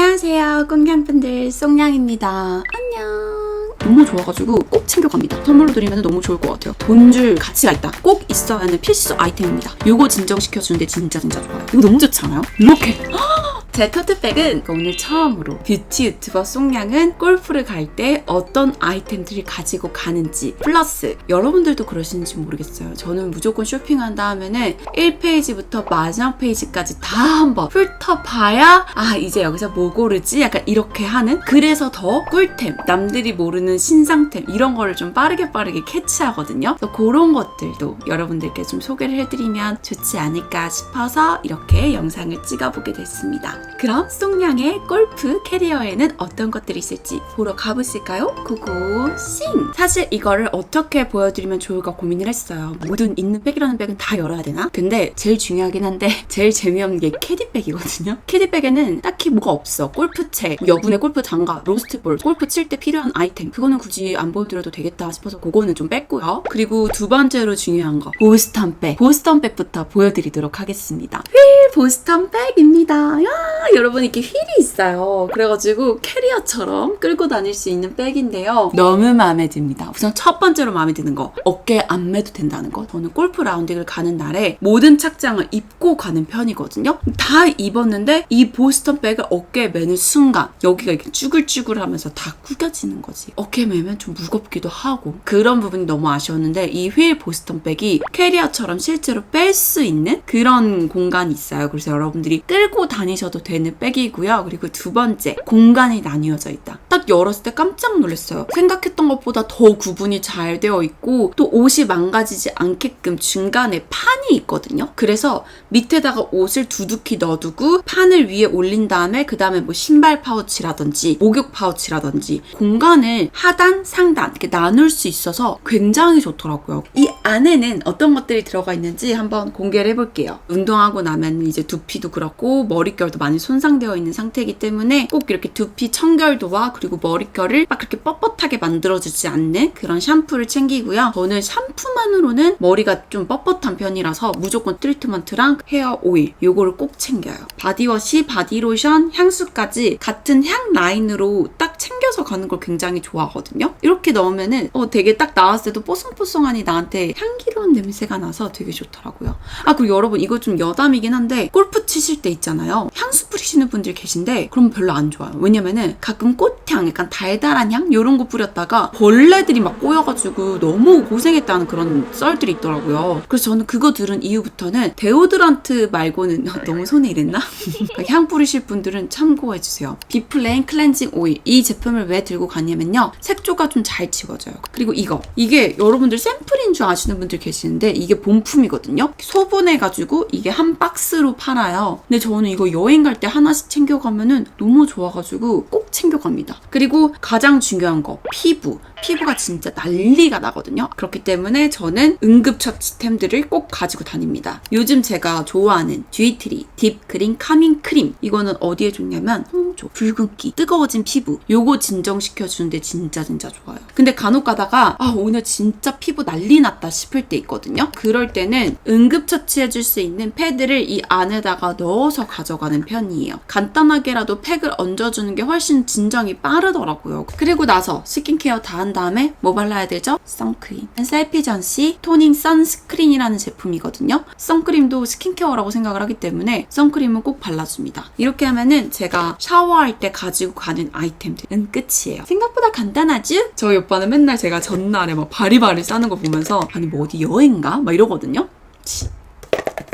안녕하세요. 꽁냥분들 송냥입니다. 안녕. 너무 좋아가지고 꼭 챙겨갑니다. 선물로 드리면 너무 좋을 것 같아요. 돈 줄 가치가 있다. 꼭 있어야 하는 필수 아이템입니다. 요거 진정시켜주는데 진짜 진짜 좋아요. 이거 너무 좋지 않아요? 이렇게 제 토트백은 오늘 처음으로 뷰티 유튜버 송량은 골프를 갈 때 어떤 아이템들을 가지고 가는지 플러스 여러분들도 그러시는지 모르겠어요. 저는 무조건 쇼핑한다 하면은 1페이지부터 마지막 페이지까지 다 한번 훑어봐야 아 이제 여기서 뭐 고르지? 약간 이렇게 하는 그래서 더 꿀템 남들이 모르는 신상템 이런 거를 좀 빠르게 빠르게 캐치하거든요. 그래서 그런 것들도 여러분들께 좀 소개를 해드리면 좋지 않을까 싶어서 이렇게 영상을 찍어보게 됐습니다. 그럼 송량의 골프 캐리어에는 어떤 것들이 있을지 보러 가보실까요? 고고싱! 사실 이거를 어떻게 보여드리면 좋을까 고민을 했어요. 모든 있는 백이라는 백은 다 열어야 되나? 근데 제일 중요하긴 한데 제일 재미없는 게 캐디백이거든요. 캐디백에는 딱히 뭐가 없어. 골프채, 여분의 골프 장갑, 로스트볼, 골프 칠 때 필요한 아이템 그거는 굳이 안 보여드려도 되겠다 싶어서 그거는 좀 뺐고요. 그리고 두 번째로 중요한 거 보스턴 백. 보스턴 백부터 보여드리도록 하겠습니다. 휠 보스턴 백입니다. 야 여러분 이렇게 휠이 있어요. 그래가지고 캐리어처럼 끌고 다닐 수 있는 백인데요. 너무 마음에 듭니다. 우선 첫 번째로 마음에 드는 거 어깨 안 매도 된다는 거. 저는 골프 라운딩을 가는 날에 모든 착장을 입고 가는 편이거든요. 다 입었는데 이 보스턴 백을 어깨에 매는 순간 여기가 이렇게 쭈글쭈글하면서 다 구겨지는 거지. 어깨 매면 좀 무겁기도 하고 그런 부분이 너무 아쉬웠는데 이 휠 보스턴 백이 캐리어처럼 실제로 뺄 수 있는 그런 공간이 있어요. 그래서 여러분들이 끌고 다니셔도 되는 백이고요. 그리고 두 번째 공간이 나뉘어져 있다. 딱 열었을 때 깜짝 놀랐어요. 생각했던 것보다 더 구분이 잘 되어 있고 또 옷이 망가지지 않게끔 중간에 판이 있거든요. 그래서 밑에다가 옷을 두둑히 넣어두고 판을 위에 올린 다음에 그 다음에 뭐 신발 파우치라든지 목욕 파우치라든지 공간을 하단 상단 이렇게 나눌 수 있어서 굉장히 좋더라고요. 이 안에는 어떤 것들이 들어가 있는지 한번 공개를 해볼게요. 운동하고 나면 이제 두피도 그렇고 머릿결도 많이 손상되어 있는 상태이기 때문에 꼭 이렇게 두피 청결도와 그리고 머릿결을 막 그렇게 뻣뻣하게 만들어주지 않는 그런 샴푸를 챙기고요. 저는 샴푸만으로는 머리가 좀 뻣뻣한 편이라서 무조건 트리트먼트랑 헤어 오일 요거를 꼭 챙겨요. 바디워시, 바디로션, 향수까지 같은 향 라인으로 딱 챙겨서 가는 걸 굉장히 좋아하거든요. 이렇게 넣으면은 어 되게 딱 나왔을 때도 뽀송뽀송하니 나한테 향기로운 냄새가 나서 되게 좋더라고요. 아 그리고 여러분 이거 좀 여담이긴 한데 골프 치실 때 있잖아요. 향수 뿌리시는 분들 계신데 그럼 별로 안 좋아요. 왜냐면은 가끔 꽃향, 약간 달달한 향 이런 거 뿌렸다가 벌레들이 막 꼬여가지고 너무 고생했다는 그런 썰들이 있더라고요. 그래서 저는 그거 들은 이후부터는 데오드란트 말고는 너무 손에 이랬나? 향 뿌리실 분들은 참고해 주세요. 비플레인 클렌징 오일 이 제품을 왜 들고 갔냐면요 색조가 좀 잘 지워져요. 그리고 이거 이게 여러분들 샘플인 줄 아시는 분들 계시는데 이게 본품이거든요. 소분해 가지고 이게 한 박스로 팔아요. 근데 저는 이거 여행 갈 때 하나씩 챙겨가면은 너무 좋아가지고 꼭 챙겨갑니다. 그리고 가장 중요한 거 피부. 피부가 진짜 난리가 나거든요. 그렇기 때문에 저는 응급처치템들을 꼭 가지고 다닙니다. 요즘 제가 좋아하는 듀이트리 딥 그린 카밍 크림. 이거는 어디에 좋냐면 홍조, 붉은기, 뜨거워진 피부. 요거 진정시켜 주는데 진짜 진짜 좋아요. 근데 간혹 가다가 아 오늘 진짜 피부 난리 났다 싶을 때 있거든요. 그럴 때는 응급처치해 줄 수 있는 패드를 이 안에다가 넣어서 가져가는 편이에요. 간단하게라도 팩을 얹어주는 게 훨씬 진정이 빠르더라고요. 그리고 나서 스킨케어 다한 다음에 뭐 발라야 되죠? 선크림. 셀피전시 토닝 선스크린이라는 제품이거든요. 선크림도 스킨케어라고 생각을 하기 때문에 선크림은 꼭 발라줍니다. 이렇게 하면은 제가 샤워할 때 가지고 가는 아이템들은 끝이에요. 생각보다 간단하지? 저희 오빠는 맨날 제가 전날에 막 바리바리 싸는 거 보면서 아니 뭐 어디 여행가? 막 이러거든요. 치.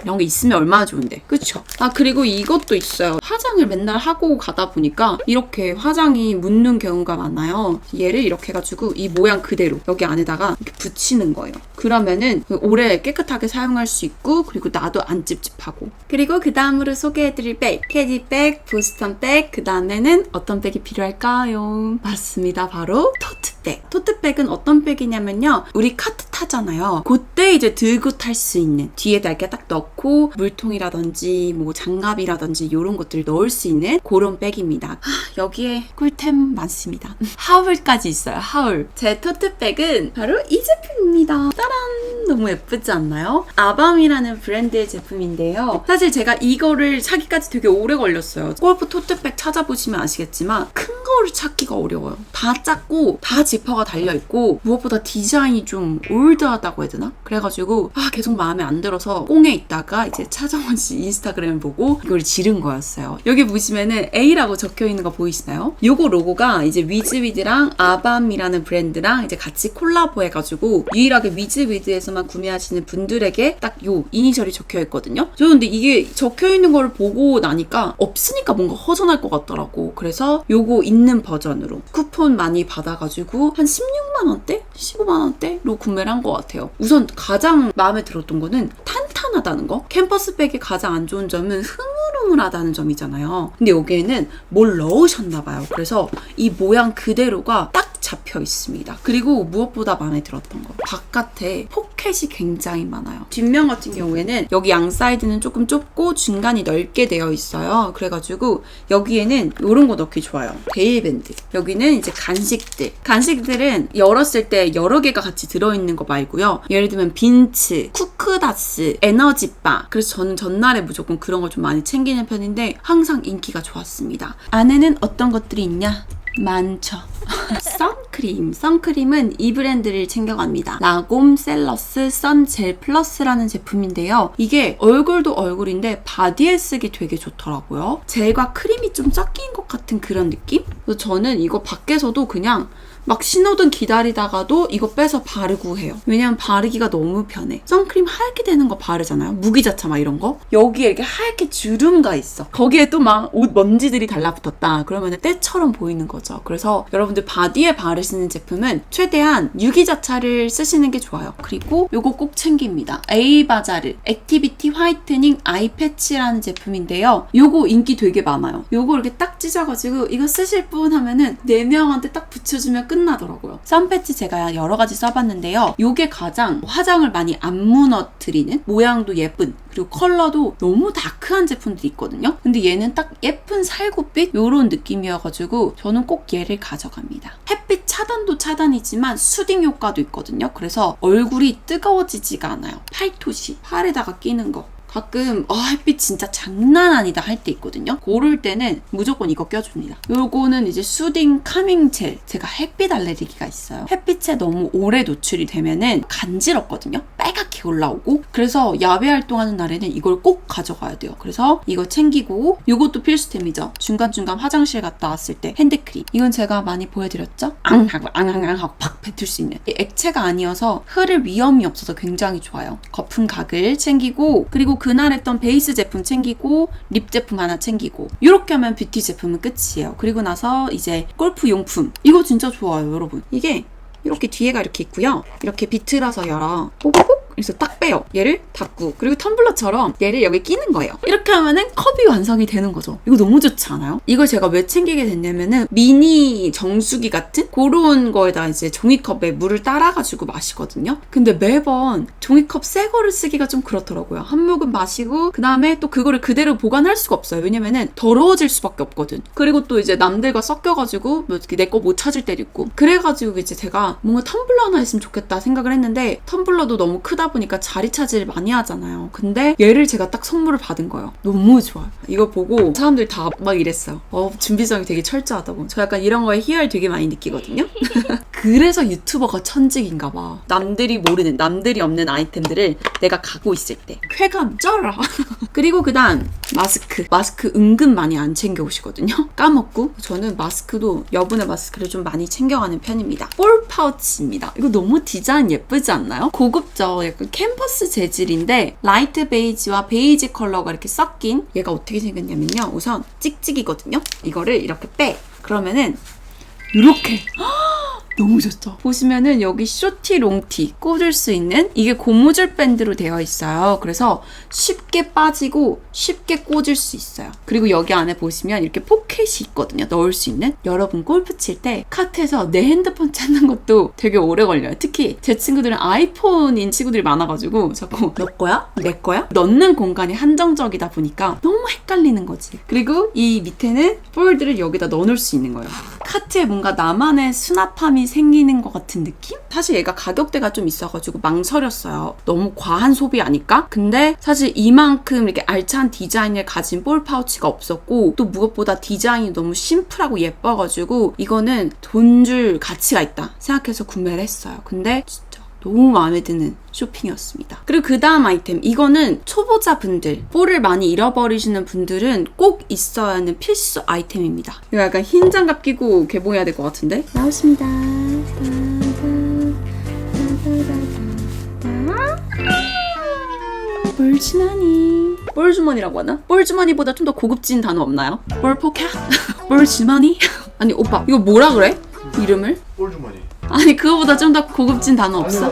이런 게 있으면 얼마나 좋은데. 그쵸? 아, 그리고 이것도 있어요. 화장을 맨날 하고 가다 보니까 이렇게 화장이 묻는 경우가 많아요. 얘를 이렇게 해가지고 이 모양 그대로 여기 안에다가 이렇게 붙이는 거예요. 그러면은 오래 깨끗하게 사용할 수 있고 그리고 나도 안 찝찝하고. 그리고 그 다음으로 소개해드릴 백. 캐디백, 보스턴 백. 그 다음에는 어떤 백이 필요할까요? 맞습니다. 바로 토트백. 토트백은 어떤 백이냐면요. 우리 카트 타잖아요. 그때 이제 들고 탈 수 있는 뒤에다 이렇게 딱 넣고 물통이라든지 뭐 장갑이라든지 이런 것들 넣을 수 있는 그런 백입니다. 하, 여기에 꿀템 많습니다. 하울까지 있어요. 하울. 제 토트백은 바로 이 제품 입니다. 짜란! 너무 예쁘지 않나요? 아밤이라는 브랜드의 제품인데요. 사실 제가 이거를 사기까지 되게 오래 걸렸어요. 골프 토트백 찾아보시면 아시겠지만 큰 거를 찾기가 어려워요. 다 작고 다 지퍼가 달려있고 무엇보다 디자인이 좀 올드하다고 해야 되나? 그래가지고 아 계속 마음에 안 들어서 꽁에 있다가 이제 차정원 씨 인스타그램을 보고 이걸 지른 거였어요. 여기 보시면은 A라고 적혀 있는 거 보이시나요? 요거 로고가 이제 위즈위드랑 아밤이라는 브랜드랑 이제 같이 콜라보 해가지고 유일하게 위즈위드에서 만 구매하시는 분들에게 딱 요 이니셜이 적혀 있거든요. 저 근데 이게 적혀 있는 거를 보고 나니까 없으니까 뭔가 허전할 것 같더라고. 그래서 요거 있는 버전으로 쿠폰 많이 받아가지고 한 16만 원대, 15만 원대로 구매를 한 것 같아요. 우선 가장 마음에 들었던 거는 탄탄하다는 거. 캠퍼스백의 가장 안 좋은 점은 흐물흐물하다는 점이잖아요. 근데 여기에는 뭘 넣으셨나 봐요. 그래서 이 모양 그대로가 딱 잡혀 있습니다. 그리고 무엇보다 마음에 들었던 거. 바깥에 포켓이 굉장히 많아요. 뒷면 같은 경우에는 여기 양 사이드는 조금 좁고 중간이 넓게 되어 있어요. 그래가지고 여기에는 이런 거 넣기 좋아요. 데일밴드. 여기는 이제 간식들. 간식들은 열었을 때 여러 개가 같이 들어있는 거 말고요. 예를 들면 빈츠, 쿠크다스, 에너지바. 그래서 저는 전날에 무조건 그런 걸 좀 많이 챙기는 편인데 항상 인기가 좋았습니다. 안에는 어떤 것들이 있냐? 많죠. 선크림. 선크림은 이 브랜드를 챙겨갑니다. 라곰 셀러스 선젤 플러스라는 제품인데요. 이게 얼굴도 얼굴인데 바디에 쓰기 되게 좋더라고요. 젤과 크림이 좀 섞인 것 같은 그런 느낌? 그래서 저는 이거 밖에서도 그냥 막 신호등 기다리다가도 이거 빼서 바르고 해요. 왜냐면 바르기가 너무 편해. 선크림 하얗게 되는 거 바르잖아요. 무기자차 막 이런 거. 여기에 이렇게 하얗게 주름가 있어. 거기에 또 막 옷 먼지들이 달라붙었다. 그러면 때처럼 보이는 거죠. 그래서 여러분들 바디에 바르시는 제품은 최대한 유기자차를 쓰시는 게 좋아요. 그리고 요거 꼭 챙깁니다. 에이바자르 액티비티 화이트닝 아이 패치라는 제품인데요. 요거 인기 되게 많아요. 요거 이렇게 딱 찢어가지고 이거 쓰실 분 하면은 4명한테 딱 붙여주면 끝 나더라고요. 선패치 제가 여러 가지 써봤는데요. 요게 가장 화장을 많이 안 무너뜨리는 모양도 예쁜 그리고 컬러도 너무 다크한 제품들이 있거든요. 근데 얘는 딱 예쁜 살구빛 요런 느낌이어가지고 저는 꼭 얘를 가져갑니다. 햇빛 차단도 차단이지만 수딩 효과도 있거든요. 그래서 얼굴이 뜨거워지지가 않아요. 팔토시 팔에다가 끼는 거. 가끔 아 햇빛 진짜 장난 아니다 할 때 있거든요. 그럴 때는 무조건 이거 껴줍니다. 요거는 이제 수딩 카밍 젤. 제가 햇빛 알레르기가 있어요. 햇빛에 너무 오래 노출이 되면은 간지럽거든요. 빨갛게 올라오고 그래서 야외 활동하는 날에는 이걸 꼭 가져가야 돼요. 그래서 이거 챙기고 요것도 필수템이죠. 중간중간 화장실 갔다 왔을 때 핸드크림. 이건 제가 많이 보여드렸죠? 앙 하고 앙앙앙 하고 팍 뱉을 수 있는 이 액체가 아니어서 흐를 위험이 없어서 굉장히 좋아요. 거품 각을 챙기고 그리고 그날 했던 베이스 제품 챙기고 립 제품 하나 챙기고 이렇게 하면 뷰티 제품은 끝이에요. 그리고 나서 이제 골프 용품 이거 진짜 좋아요, 여러분. 이게 이렇게 뒤에가 이렇게 있고요. 이렇게 비틀어서 열어. 뽀뽀뽀 그래서 딱 빼요. 얘를 닫고 그리고 텀블러처럼 얘를 여기 끼는 거예요. 이렇게 하면은 컵이 완성이 되는 거죠. 이거 너무 좋지 않아요? 이걸 제가 왜 챙기게 됐냐면은 미니 정수기 같은 그런 거에다 이제 종이컵에 물을 따라가지고 마시거든요. 근데 매번 종이컵 새 거를 쓰기가 좀 그렇더라고요. 한 모금 마시고 그 다음에 또 그거를 그대로 보관할 수가 없어요. 왜냐면은 더러워질 수밖에 없거든. 그리고 또 이제 남들과 섞여가지고 뭐 내거 못 찾을 때도 있고 그래가지고 이제 제가 뭔가 텀블러 하나 있으면 좋겠다 생각을 했는데 텀블러도 너무 크다 보니까 자리 차지를 많이 하잖아요. 근데 얘를 제가 딱 선물을 받은 거예요. 너무 좋아요. 이거 보고 사람들이 다 막 이랬어요. 어, 준비성이 되게 철저하다고. 저 약간 이런 거에 희열 되게 많이 느끼거든요. 그래서 유튜버가 천직인가 봐. 남들이 모르는, 남들이 없는 아이템들을 내가 갖고 있을 때 쾌감 쩔어. 그리고 그 다음 마스크. 마스크 은근 많이 안 챙겨 오시거든요. 까먹고 저는 마스크도 여분의 마스크를 좀 많이 챙겨가는 편입니다. 볼 파우치입니다. 이거 너무 디자인 예쁘지 않나요? 고급져. 약간 캔버스 재질인데 라이트 베이지와 베이지 컬러가 이렇게 섞인 얘가 어떻게 생겼냐면요. 우선 찍찍이거든요. 이거를 이렇게 빼. 그러면은 이렇게 너무 좋죠. 보시면은 여기 쇼티 롱티 꽂을 수 있는 이게 고무줄 밴드로 되어 있어요. 그래서 쉽게 빠지고 쉽게 꽂을 수 있어요. 그리고 여기 안에 보시면 이렇게 포켓이 있거든요. 넣을 수 있는. 여러분 골프 칠 때 카트에서 내 핸드폰 찾는 것도 되게 오래 걸려요. 특히 제 친구들은 아이폰인 친구들이 많아가지고 자꾸 너 거야? 내 거야? 넣는 공간이 한정적이다 보니까 너무 헷갈리는 거지. 그리고 이 밑에는 폴드를 여기다 넣어놓을 수 있는 거예요. 카트에 뭔가 나만의 수납함이 생기는 것 같은 느낌? 사실 얘가 가격대가 좀 있어가지고 망설였어요. 너무 과한 소비 아닐까? 근데 사실 이만큼 이렇게 알찬 디자인을 가진 볼 파우치가 없었고 또 무엇보다 디자인이 너무 심플하고 예뻐가지고 이거는 돈 줄 가치가 있다 생각해서 구매를 했어요. 근데 너무 마음에 드는 쇼핑이었습니다. 그리고 그 다음 아이템. 이거는 초보자분들, 볼을 많이 잃어버리시는 분들은 꼭 있어야 하는 필수 아이템입니다. 이거 약간 흰 장갑 끼고 개봉해야 될 것 같은데? 나왔습니다. 볼주머니. 볼주머니라고 하나? 볼주머니보다 좀 더 고급진 단어 없나요? 볼 포켓? 볼주머니? 아니 오빠 이거 뭐라 그래? 이름을? 볼 주머니. 아니 그거보다 좀 더 고급진 단어 없어?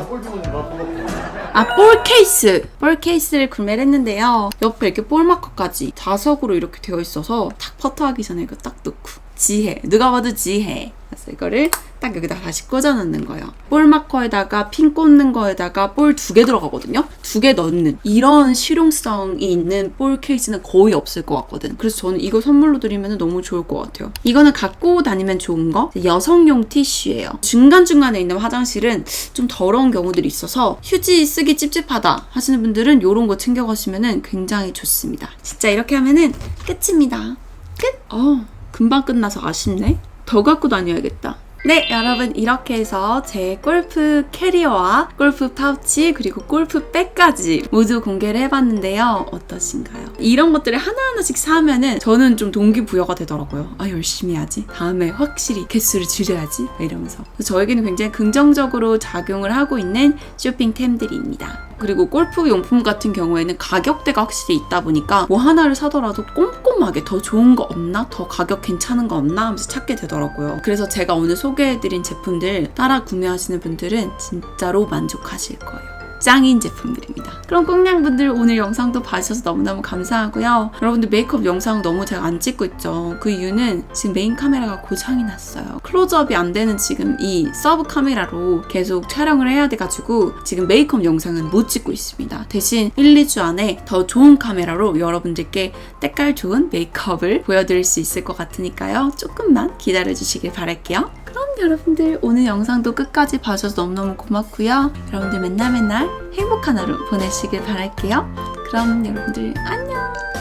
아, 볼 케이스! 볼 케이스를 구매를 했는데요. 옆에 이렇게 볼 마커까지 자석으로 이렇게 되어 있어서 탁 퍼트하기 전에 이거 딱 넣고. 지혜. 누가 봐도 지혜. 그래서 이거를 딱 여기다 다시 꽂아 넣는 거예요. 볼 마커에다가 핀 꽂는 거에다가 볼 두 개 들어가거든요. 두 개 넣는 이런 실용성이 있는 볼 케이스는 거의 없을 것 같거든. 그래서 저는 이거 선물로 드리면 너무 좋을 것 같아요. 이거는 갖고 다니면 좋은 거 여성용 티슈예요. 중간 중간에 있는 화장실은 좀 더러운 경우들이 있어서 휴지 쓰기 찝찝하다 하시는 분들은 이런 거 챙겨가시면 굉장히 좋습니다. 진짜 이렇게 하면은 끝입니다. 끝! 어, 금방 끝나서 아쉽네. 더 갖고 다녀야겠다. 네, 여러분 이렇게 해서 제 골프 캐리어와 골프 파우치 그리고 골프 백까지 모두 공개를 해봤는데요. 어떠신가요? 이런 것들을 하나하나씩 사면은 저는 좀 동기부여가 되더라고요. 아 열심히 해야지. 다음에 확실히 개수를 줄여야지. 막 이러면서 저에게는 굉장히 긍정적으로 작용을 하고 있는 쇼핑템들입니다. 그리고 골프 용품 같은 경우에는 가격대가 확실히 있다 보니까 뭐 하나를 사더라도 꼼꼼하게 더 좋은 거 없나? 더 가격 괜찮은 거 없나? 하면서 찾게 되더라고요. 그래서 제가 오늘 소개해드린 제품들 따라 구매하시는 분들은 진짜로 만족하실 거예요. 짱인 제품들입니다. 그럼 꽁냥분들 오늘 영상도 봐주셔서 너무너무 감사하고요. 여러분들 메이크업 영상 너무 제가 안 찍고 있죠. 그 이유는 지금 메인 카메라가 고장이 났어요. 클로즈업이 안 되는 지금 이 서브 카메라로 계속 촬영을 해야 돼가지고 지금 메이크업 영상은 못 찍고 있습니다. 대신 1, 2주 안에 더 좋은 카메라로 여러분들께 때깔 좋은 메이크업을 보여드릴 수 있을 것 같으니까요. 조금만 기다려주시길 바랄게요. 그럼 여러분들 오늘 영상도 끝까지 봐주셔서 너무너무 고맙고요. 여러분들 맨날 맨날 행복한 하루 보내시길 바랄게요. 그럼 여러분들 안녕!